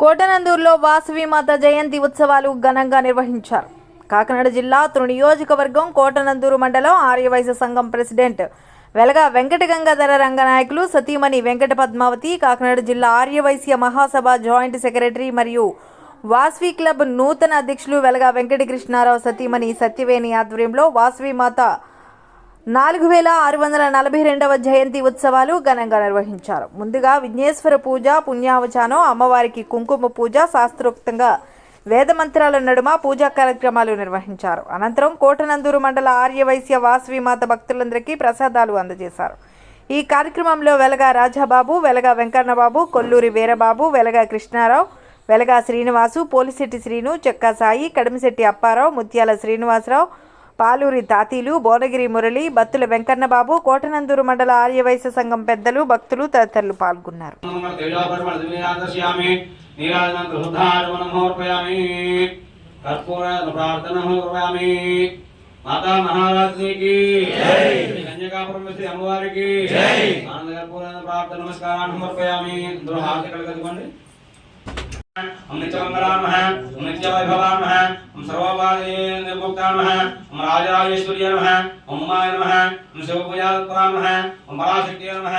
కోటనందూరులో వాసవి మాత జయంతి ఉత్సవాలు ఘనంగా నిర్వహించారు. కాకినాడ జిల్లా తుని నియోజకవర్గం కోటనందూరు మండలం ఆర్యవైశ్య సంఘం ప్రెసిడెంట్ వెలగ వెంకట గంగాధర రంగనాయకులు సతీమణి వెంకట పద్మావతి కాకినాడ జిల్లా ఆర్యవైశ్య మహాసభ జాయింట్ సెక్రటరీ మరియు వాస్వి క్లబ్ నూతన అధ్యక్షులు వెలగ వెంకటకృష్ణారావు సతీమణి సత్యవేణి ఆధ్వర్యంలో వాసవి మాత నాలుగు వేల ఆరు వందల నలభై రెండవ జయంతి ఉత్సవాలు ఘనంగా నిర్వహించారు. ముందుగా విఘ్నేశ్వర పూజ పుణ్యావచానం అమ్మవారికి కుంకుమ పూజ శాస్త్రోక్తంగా వేదమంత్రాల నడుమ పూజా కార్యక్రమాలు నిర్వహించారు. అనంతరం కోటనందూరు మండల ఆర్యవైశ్య వాసవి మాత భక్తులందరికీ ప్రసాదాలు అందజేశారు. ఈ కార్యక్రమంలో వెలగా రాజాబాబు వెలగా వెంకన్నబాబు కొల్లూరి వీరబాబు వెలగా కృష్ణారావు వెలగా శ్రీనివాసు పోలిశెట్టి శ్రీను చెక్కా సాయి కడిమిశెట్టి అప్పారావు ముత్యాల శ్రీనివాసరావు పాలూరి తాతీలు భువనగిరి మురళి బత్తుల వెంకన్నబాబు కోటనందూరు మండల ఆర్యవైశ్య సంఘం పెద్దలు భక్తులు తదితరులు పాల్గొన్నారు మాతా మహారాజ్నికి కన్యకాపురం శ్రీ అమ్మవారికి ఆనంద కర్పూర ప్రార్థన నమస్కారాన్ని సమర్పయామి అందరూ హారతి కలగదుకోండి हम नित्यमंगलामः हम नित्यवैभवामः हम सर्वोपादये निर्मुक्तामः हम राजराजेश्वर्य नमः हम उमाय नमः हम शिवपूजात्परामः हम पराशक्तिये नमः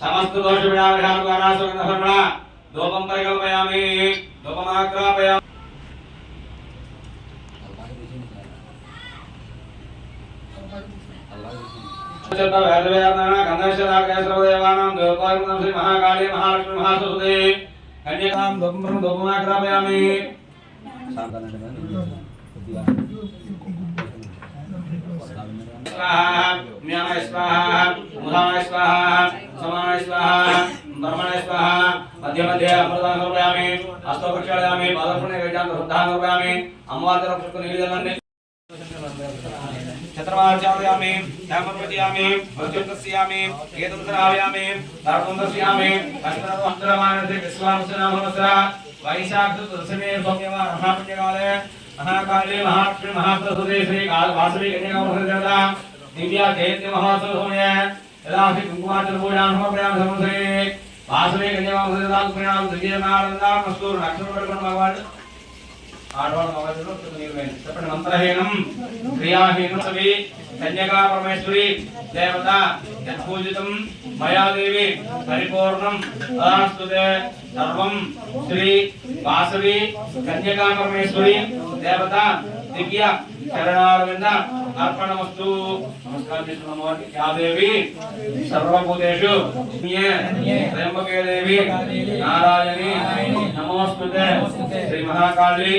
సమస్త దోష విడావిధాన ద్వారా సుగంధ ఫర్మణ దూపం పరికల్పయామి దూపమాగ్రాపయామి శ్రీ మహాకాళీ మహాలక్ష్మి కన్యకాం దూపం स्वाहा म्याय स्वाहा मुधाय स्वाहा समाय स्वाहा धर्मणे स्वाहा मध्य मध्ये अमृतां निर्वयामि हस्तप्रक्षालयामि बालर्पणे वेदान्त श्रद्धां निर्वयामि अम्बादरक्षक निवेदनानि छत्रमार्चालयामि धामर्पदयामि भक्तिर्नस्यामि एतन्द्रावयामि दार्वन्द्रस्यामि अष्टरवन्द्रमानते विश्वामस्य नामनसा वैशाख दुर्समे सौम्यवा महापुण्यकाले महाकाली महाक्षर महासरस्वती श्री वासवी कन्या दिव्या जयंती महोत्सव समय यदा श्री कुंकुमाचल हो समर्पयामि समसे वासवी कन्या प्रणाम दिव्य नारदा मस्तूर नक्षत्र भगवान ఆడవాళ్ళ మగవాళ్ళు నిర్వహించి చెప్పండి మంత్రహీనం క్రియాహీనం సవి కన్యకా పరమేశ్వరి దేవత యత్పూజితం మయా పరిపూర్ణం తదాస్తుతే సర్వం శ్రీ వాసవి కన్యకా పరమేశ్వరి దేవత దివ్య చరణారవింద అర్పణమస్తు. నమస్కారం చేస్తున్నాము సర్వభూతేషు త్రయంబకే దేవి నారాయణి నమోస్తుతే శ్రీ మహాకాళి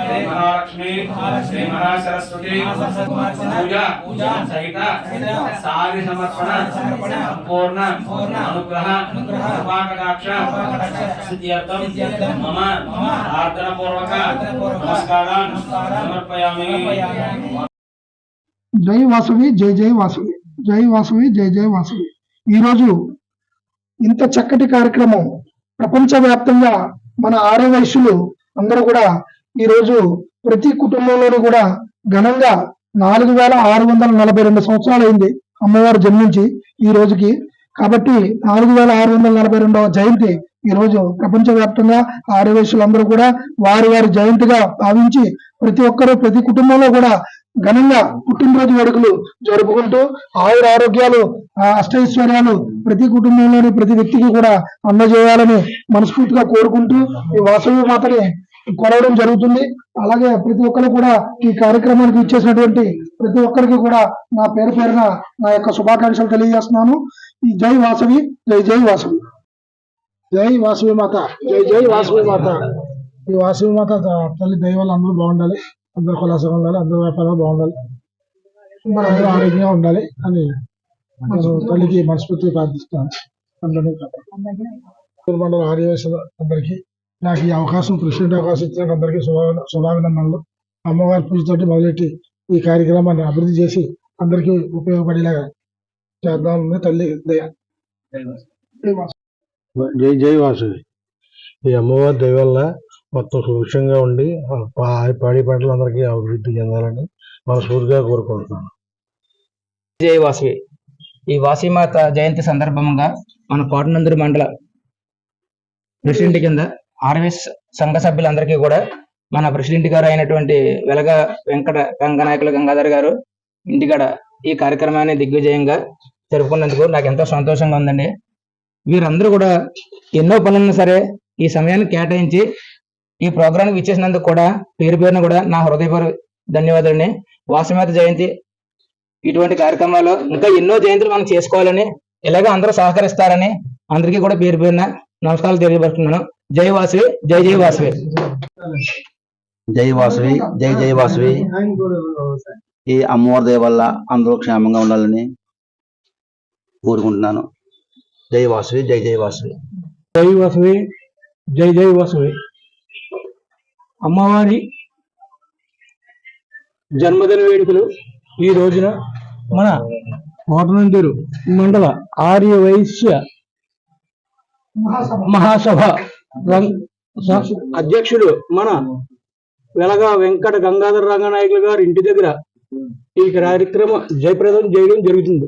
శ్రీ మహాలక్ష్మి శ్రీ మహాసరస్వతి పూజ సహిత సారి సమర్పణ సంపూర్ణ అనుగ్రహ కృపాకటాక్ష సిద్ధ్యర్థం మమ ప్రార్థన పూర్వక నమస్కారాన్ సమర్పయామి. జై వాసవి జై జై వాసవి జై వాసవి జై జై వాసవి. ఈరోజు ఇంత చక్కటి కార్యక్రమం ప్రపంచవ్యాప్తంగా మన ఆరో వయసులు అందరూ కూడా ఈరోజు ప్రతి కుటుంబంలోనూ కూడా ఘనంగా నాలుగు వేల ఆరు వందల నలభై రెండు సంవత్సరాలు అయింది అమ్మవారు జన్మించి ఈ రోజుకి. కాబట్టి నాలుగు వేల ఆరు వందల నలభై రెండవ జయంతి ఈ రోజు ప్రపంచవ్యాప్తంగా ఆర్యవయసులందరూ కూడా వారి వారి జయంతిగా భావించి ప్రతి ఒక్కరూ ప్రతి కుటుంబంలో కూడా ఘనంగా పుట్టినరోజు వేడుకలు జరుపుకుంటూ ఆయుర ఆరోగ్యాలు ఆ అష్టైశ్వర్యాలు ప్రతి కుటుంబంలోని ప్రతి వ్యక్తికి కూడా అందజేయాలని మనస్ఫూర్తిగా కోరుకుంటూ ఈ వాసవి మాతని కొలవడం జరుగుతుంది. అలాగే ప్రతి ఒక్కరు కూడా ఈ కార్యక్రమానికి ఇచ్చేసినటువంటి ప్రతి ఒక్కరికి కూడా నా పేరు పేరున నా యొక్క శుభాకాంక్షలు తెలియజేస్తున్నాను. ఈ జై వాసవి జై జై వాసవి. జై వాసవి మాత జై జై వాసవి మాత. ఈ వాసవి మాత తల్లి దైవాలు అందరూ బాగుండాలి. అందరూ కులాసంగా ఉండాలి అందరూ వ్యాపారాలు బాగుండాలి. మరి అందరూ ఆరోగ్యంగా ఉండాలి అని తల్లికి మనస్ఫూర్తిగా ప్రార్థిస్తాను అందరినీ. మండల ఆర్యవేశ అందరికీ నాకు ఈ అవకాశం ప్రెసిడెంట్ అవకాశం ఇచ్చిన అందరికీ శుభ శుభాభినందనలు. అమ్మవారి పూజతోటి మొదలెట్టి ఈ కార్యక్రమాన్ని అభివృద్ధి చేసి అందరికీ ఉపయోగపడేలాగా చేద్దామని తల్లి దయ. జై జై వాసువి ఈ అమ్మవారి దయ వల్ల మొత్తం సుభిక్షంగా ఉండి పాడి పా- పాడి అభివృద్ధి చెందాలని మనస్ఫూర్తిగా కోరుకుంటున్నాను. జై వాసవి. ఈ వాసీమాత జయంతి సందర్భంగా మన కోటనందూరు మండల ప్రెసిడెంట్ కింద ఆర్ఎస్ సంఘ సభ్యులందరికీ కూడా మన ప్రెసిడెంట్ గారు అయినటువంటి వెలగ వెంకట గంగనాయకుల గంగాధర్ గారు ఇంటికాడ ఈ కార్యక్రమాన్ని దిగ్విజయంగా జరుపుకున్నందుకు నాకు ఎంతో సంతోషంగా ఉందండి. వీరందరూ కూడా ఎన్నో పనులను సరే ఈ సమయాన్ని కేటాయించి ఈ ప్రోగ్రాంకి ఇచ్చేసినందుకు కూడా పేరు పేరున కూడా నా హృదయపూర్వక ధన్యవాదాలండి. వాసమాత జయంతి ఇటువంటి కార్యక్రమాలు ఇంకా ఎన్నో జయంతులు మనం చేసుకోవాలని ఇలాగే అందరూ సహకరిస్తారని అందరికీ కూడా పేరు పేరున నమస్కారాలు తెలియపరుస్తున్నాను. జై వాసవి జై జై వాసవి. జై వాసవి జై జై వాసవి. ఈ అమ్మవారి దయ వల్ల అందరూ క్షేమంగా ఉండాలని కోరుకుంటున్నాను. జై వాసవి జై జై వాసవి. జై వాసవి జై జై వాసవి. అమ్మవారి జన్మదిన వేడుకలు ఈ రోజున మన కోటనందూరు మండల ఆర్య వైశ్య మహాసభ రం- అధ్యక్షుడు మన వెలగా వెంకట గంగాధర రంగనాయకులు గారి ఇంటి దగ్గర ఈ కార్యక్రమం జయప్రదం చేయడం జరుగుతుంది.